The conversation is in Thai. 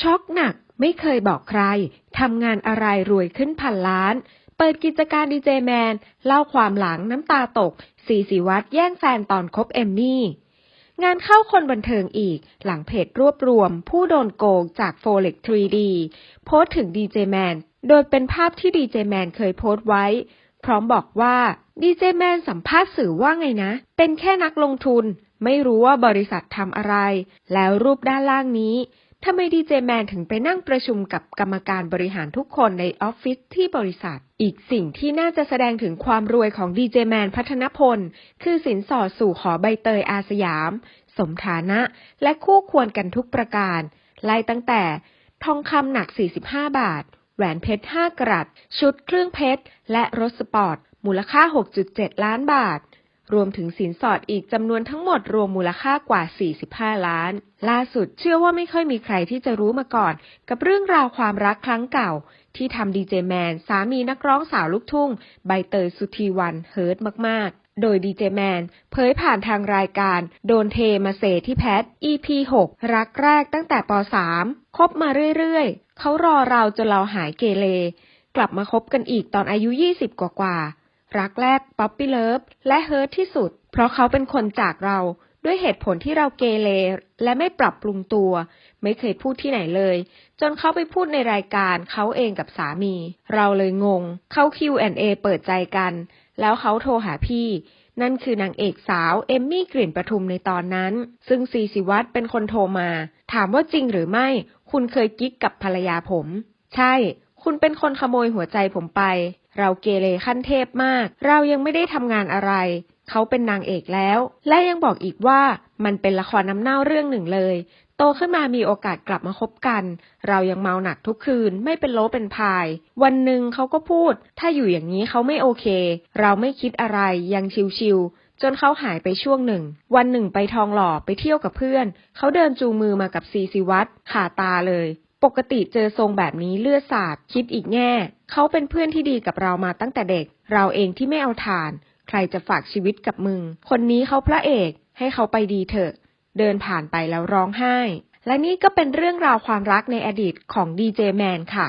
ช็อกหนักไม่เคยบอกใคร ทำงานอะไรรวยขึ้นพันล้าน เปิดกิจการดีเจแมน เล่าความหลังน้ำตาตก สีสีวัดแย่งแฟนตอนคบเอมมี่ งานเข้าคนบันเทิงอีก หลังเพจรวบรวม ผู้โดนโกงจาก Folex 3D โพสถึงดีเจแมน โดยเป็นภาพที่ดีเจแมนเคยโพสต์ไว้ พร้อมบอกว่าดีเจแมนสัมภาษณ์สื่อว่าไงนะ เป็นแค่นักลงทุน ไม่รู้ว่าบริษัททำอะไร แล้วรูปด้านล่างนี้ ทำไมดีเจแมนถึงไปนั่งประชุมกับกรรมการบริหารทุกคนในออฟฟิศที่บริษัท อีกสิ่งที่น่าจะแสดงถึงความรวยของดีเจแมนพัฒนพล คือสินสอดสู่ขอใบเตยอาสยาม สมฐานะ และคู่ควรกันทุกประการ ไล่ตั้งแต่ทองคำหนัก 45 บาท แหวนเพชร 5 กรัต ชุดเครื่องเพชร และรถสปอร์ต มูลค่า 6.7 ล้านบาท รวมถึงสินสอดอีกจำนวนทั้งหมดรวมมูลค่ากว่า 45 ล้าน ล่าสุดเชื่อว่าไม่ค่อยมีใครที่จะรู้มาก่อน กับเรื่องราวความรักครั้งเก่า ที่ทำดีเจแมนสามีนักร้องสาวลูกทุ่ง ใบเตยสุธีวันเฮิร์ตมาก ๆโดยดีเจแมนเผยผ่านทางรายการ โดนเทมาเสที่แพท EP 6 รักแรกตั้งแต่ป .3 คบมาเรื่อยๆ เขารอเราจนเราหายเกเร กลับมาคบกันอีกตอนอายุ 20 กว่าๆ รักแรกป๊อปปี้เลิฟและเฮิร์ทที่สุด เพราะเขาเป็นคนจากเราด้วยเหตุผลที่เราเกเรและไม่ปรับปรุงตัว ไม่เคยพูดที่ไหนเลย จนเขาไปพูดในรายการเขาเองกับสามี เราเลยงง เข้า Q&A เปิดใจกัน แล้วเขาโทรหาพี่ นั่นคือนางเอกสาวเอมมี่กลิ่นประทุมในตอนนั้น ซึ่งซีสิวัตเป็นคนโทรมา ถามว่าจริงหรือไม่ คุณเคยกิ๊กกับภรรยาผม ใช่ คุณเป็นคนขโมยหัวใจผมไป เราเกเรขั้นเทพมาก เรายังไม่ได้ทำงานอะไร เขาเป็นนางเอกแล้ว และยังบอกอีกว่ามันเป็นละครน้ำเน่าเรื่องหนึ่งเลย โตขึ้นมามีโอกาสกลับมาคบกัน เรายังเมาหนักทุกคืนไม่เป็นโลเป็นพาย วันหนึ่งเขาก็พูด ถ้าอยู่อย่างนี้เขาไม่โอเค เราไม่คิดอะไรยังชิวๆจนเขาหายไปช่วงหนึ่ง วันหนึ่งไปทองหล่อไปเที่ยวกับเพื่อน เขาเดินจูงมือมากับซีซิวัตขาตาเลย ปกติเจอทรงแบบนี้เลือดสาดคิดอีกแง่ เขาเป็นเพื่อนที่ดีกับเรามาตั้งแต่เด็ก เราเองที่ไม่เอาทาน ใครจะฝากชีวิตกับมึง คนนี้เขาพระเอก ให้เขาไปดีเถอะ เดินผ่านไปแล้วร้องไห้ และนี่ก็เป็นเรื่องราวความรักในอดีตของดีเจแมนค่ะ